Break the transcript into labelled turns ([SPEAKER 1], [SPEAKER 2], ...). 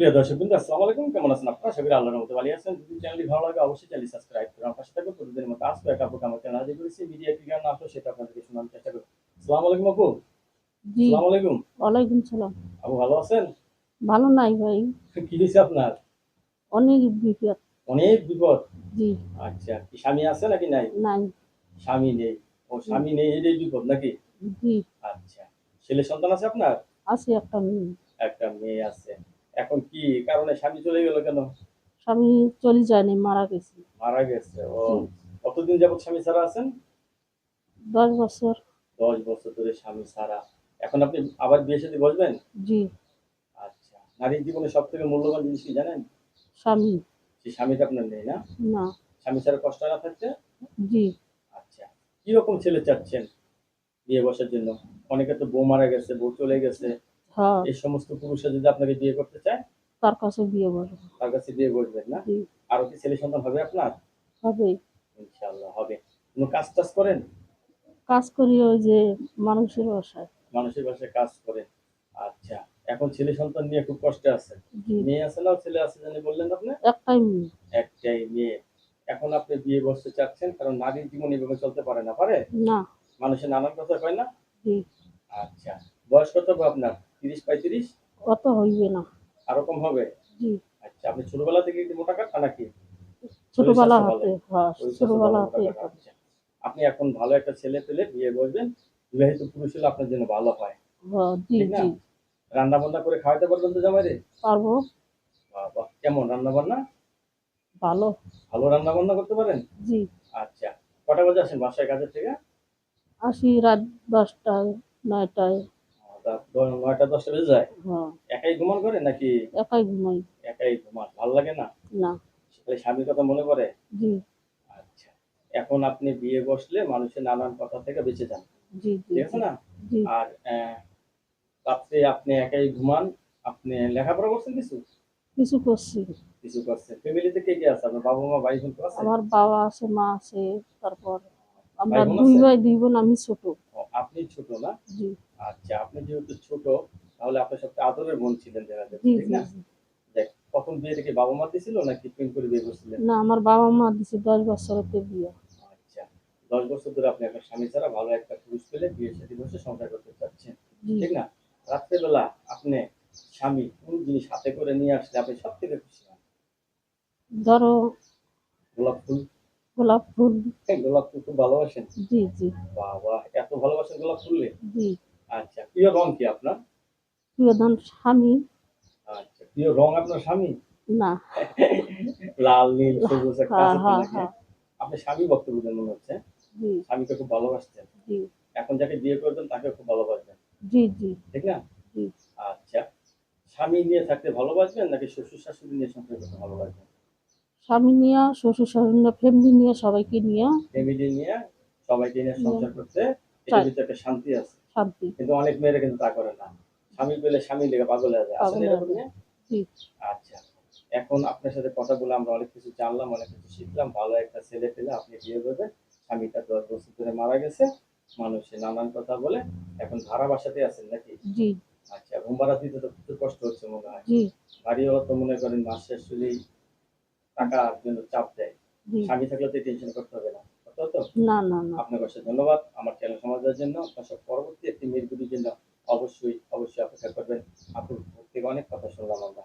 [SPEAKER 1] সুপ্রিয় দর্শক বিন্দু আসসালামু আলাইকুম। কেমন আছেন আপনারা? সবাই আল্লাহর মতো ভালো আছেন। যদি চ্যানেলটি ভালো লাগে অবশ্যই চ্যানেল সাবস্ক্রাইব করুন আমার পাশে থাকবে প্রতিদিনের মতো আসবে এক আপু আমার চ্যানেল হাজির করেছি মিডিয়া কি গান আসলো সেটা আপনাদেরকে শোনানোর চেষ্টা করব। আসসালামু আলাইকুম আপু।
[SPEAKER 2] জি।
[SPEAKER 1] আসসালামু আলাইকুম।
[SPEAKER 2] ওয়ালাইকুম সালাম।
[SPEAKER 1] আপু ভালো আছেন?
[SPEAKER 2] ভালো নাই ভাই।
[SPEAKER 1] কি হয়েছে আপনার?
[SPEAKER 2] অনেক বিপদ।
[SPEAKER 1] অনেক বিপদ?
[SPEAKER 2] জি।
[SPEAKER 1] আচ্ছা কি স্বামী আছে নাকি নাই?
[SPEAKER 2] নাই।
[SPEAKER 1] স্বামী নেই। ও স্বামী নেই এটাই বিপদ নাকি?
[SPEAKER 2] জি।
[SPEAKER 1] আচ্ছা ছেলে সন্তান আছে আপনার?
[SPEAKER 2] আছে একটা মেয়ে।
[SPEAKER 1] একটা মেয়ে আছে। এখন কি কারণে স্বামী চলে গেল কেন?
[SPEAKER 2] স্বামী চলে যায়নি মারা গেছে।
[SPEAKER 1] মারা গেছে ও। কতদিন যাবত স্বামী ছাড়া আছেন?
[SPEAKER 2] দশ বছর।
[SPEAKER 1] দশ বছর ধরে স্বামী ছাড়া। এখন আপনি আবার বিয়ে সাথে বসবেন?
[SPEAKER 2] জি।
[SPEAKER 1] আচ্ছা নারীর জীবনে সব থেকে মূল্যবান জিনিস কি জানেন?
[SPEAKER 2] স্বামী।
[SPEAKER 1] সেই স্বামীটা আপনার নেই না?
[SPEAKER 2] না।
[SPEAKER 1] স্বামী ছাড়া কষ্ট না থাকতে?
[SPEAKER 2] জি।
[SPEAKER 1] আচ্ছা কীরকম ছেলে চাচ্ছেন বিয়ে বসার জন্য? অনেকে তো বউ মারা গেছে বউ চলে গেছে।
[SPEAKER 2] হ্যাঁ।
[SPEAKER 1] এই সমস্ত পুরুষরা যদি আপনাকে বিয়ে করতে চায়
[SPEAKER 2] তার কাছে বিয়ে বলো
[SPEAKER 1] তার কাছে বিয়ে বসবেন না? আরও কি ছেলে সন্তান হবে আপনার?
[SPEAKER 2] হবে
[SPEAKER 1] ইনশাআল্লাহ হবে। কোনো কাজ টাজ করেন?
[SPEAKER 2] কাজ করি ওই যে মানুষের বাসায়।
[SPEAKER 1] মানুষের বাসায় কাজ করেন আচ্ছা এখন ছেলে সন্তান নিয়ে খুব কষ্টে আছে। মেয়ে আছে না ছেলে আছে জানি বললেন আপনি?
[SPEAKER 2] একটাই মেয়ে।
[SPEAKER 1] একটাই মেয়ে। এখন আপনি বিয়ে বসতে চাচ্ছেন কারণ নারীর জীবন এভাবে চলতে পারে না পারে?
[SPEAKER 2] না।
[SPEAKER 1] মানুষের নানান কথা কয় না?
[SPEAKER 2] জি।
[SPEAKER 1] আচ্ছা বয়স কত আপনার? তিরিশ পঁয়ত্রিশ?
[SPEAKER 2] অত হইবে না।
[SPEAKER 1] আরও কম হবে?
[SPEAKER 2] জি।
[SPEAKER 1] আচ্ছা আপনি ছোটবেলা থেকে কি মোটা কাটা নাকি?
[SPEAKER 2] ছোটবেলা হাতে হ্যাঁ ছোটবেলা হাতে।
[SPEAKER 1] আপনি এখন ভালো একটা ছেলে পেলে বিয়ে বসবেন বিবাহিত পুরুষ হলে আপনার জন্য ভালো হয়।
[SPEAKER 2] হ্যাঁ, জি জি।
[SPEAKER 1] রান্না বান্না করে খাওয়াতে পারবেন তো জামাইরে?
[SPEAKER 2] পারব।
[SPEAKER 1] বাবা কেমন রান্না বান্না
[SPEAKER 2] ভালো।
[SPEAKER 1] ভালো রান্না বান্না করতে পারেন?
[SPEAKER 2] জি।
[SPEAKER 1] আচ্ছা কটা বাজে আসেন বাসায় কাজের থেকে?
[SPEAKER 2] আসি রাত দশটায় নয়টায়।
[SPEAKER 1] আহ, নয়টা দশটা বেজে যায়।
[SPEAKER 2] হ্যাঁ।
[SPEAKER 1] একাই ঘুমান করে নাকি?
[SPEAKER 2] একাই ঘুমাই।
[SPEAKER 1] একাই ঘুমান ভালো লাগে না?
[SPEAKER 2] না।
[SPEAKER 1] তাহলে স্বামীর কথা মনে পড়ে?
[SPEAKER 2] জি।
[SPEAKER 1] আচ্ছা। এখন আপনি বিয়ে বসলে মানুষের নানান কথা থেকে বেঁচে যান।
[SPEAKER 2] জি জি
[SPEAKER 1] ঠিক আছে না? আর রাত্রে আপনি একাই ঘুমান। আপনি লেখাপড়া করছেন কিছু?
[SPEAKER 2] কিছু করছি।
[SPEAKER 1] কিছু করছেন। ফ্যামিলিতে কে কে আছে? আপনার বাবা মা ভাই বোন আছে?
[SPEAKER 2] আমার বাবা আছে মা আছে তারপর আমরা দুই ভাই দুই বোন আমি ছোট।
[SPEAKER 1] আপনি ছোট না। আচ্ছা আপনি যেহেতু ছোট তাহলে আপনার সবচেয়ে আদরের বোন ছিলেন দেখা যাচ্ছে ঠিক না? প্রথম বিয়ে থেকে বাবা মা দিছিল নাকি প্রেম করে বিয়ে করছিলেন?
[SPEAKER 2] না আমার বাবা মা দিছে দশ বছরতে বিয়ে।
[SPEAKER 1] আচ্ছা দশ বছর ধরে আপনি একটা স্বামী ছাড়া ভালো একটা পুরুষ পেলে বিয়ের সাথে বসে সংসার করতে চাচ্ছেন ঠিক না? রাত্রেবেলা আপনি স্বামী কোন জিনিস হাতে করে নিয়ে আসলে আপনি সব থেকে খুশি হন?
[SPEAKER 2] ধরো
[SPEAKER 1] গোলাপ ফুল?
[SPEAKER 2] গোলাপ ফুল।
[SPEAKER 1] হ্যাঁ, গোলাপ ফুল খুব ভালোবাসেন?
[SPEAKER 2] জি জি।
[SPEAKER 1] বাবা এত ভালোবাসেন গোলাপ ফুললে
[SPEAKER 2] জি।
[SPEAKER 1] আচ্ছা প্রিয় রং কি আপনার?
[SPEAKER 2] প্রিয়ধন স্বামী।
[SPEAKER 1] আচ্ছা প্রিয় রং আপনার স্বামী?
[SPEAKER 2] না।
[SPEAKER 1] লাল নীল সবুজ একটা
[SPEAKER 2] হ্যাঁ
[SPEAKER 1] আছে
[SPEAKER 2] হ্যাঁ হ্যাঁ
[SPEAKER 1] আপনি স্বামী বক্তব্য মনে হচ্ছে
[SPEAKER 2] জি।
[SPEAKER 1] স্বামীকে খুব ভালোবাসছেন
[SPEAKER 2] জি।
[SPEAKER 1] এখন যাকে বিয়ে করবেন তাকে খুব ভালোবাসবেন।
[SPEAKER 2] জি জি।
[SPEAKER 1] ঠিক না?
[SPEAKER 2] জি।
[SPEAKER 1] আচ্ছা স্বামী নিয়ে থাকতে ভালোবাসবেন নাকি শ্বশুর শাশুড়ি নিয়ে করতে ভালোবাসবেন?
[SPEAKER 2] স্বামী নিয়ে শ্বশুর শাশুড়ি নিয়ে ফ্যামিলি নিয়ে সবাইকে নিয়ে।
[SPEAKER 1] ফ্যামিলি নিয়ে সবাইকে নিয়ে সংসার করতে এটার
[SPEAKER 2] চাই।
[SPEAKER 1] ভিতরে একটা শান্তি আছে।
[SPEAKER 2] শান্তি।
[SPEAKER 1] কিন্তু অনেক মেয়েরা কিন্তু তা করে না। স্বামী পেলে স্বামী লেগে পাগল হয়ে যায়। আসলে এরকম আচ্ছা। এখন আপনার সাথে কথা বলে আমরা অনেক কিছু জানলাম অনেক কিছু শিখলাম। ভালো একটা ছেলে পেলে আপনি বিয়ে করবেন। স্বামীটা দশ বছর ধরে মারা গেছে। মানুষে নানান কথা বলে। এখন ভাড়া বাসাতে আছেন নাকি?
[SPEAKER 2] জি।
[SPEAKER 1] আচ্ছা ঘুম ভাড়া দিতে তো প্রচুর কষ্ট হচ্ছে মনে হয়। বাড়িওয়ালা তো মনে করেন মাস শেষ টাকার জন্য চাপ দেয়। স্বামী থাকলে তো টেনশন করতে হবে না।
[SPEAKER 2] না না না।
[SPEAKER 1] আপনাকে অসংখ্য ধন্যবাদ। আমার চ্যানেল সমাজের জন্য আপনার সব পরবর্তী একটি মেয়ের জন্য অবশ্যই অবশ্যই অপেক্ষা করবেন। আপনার থেকে অনেক কথা শুনলাম আমরা।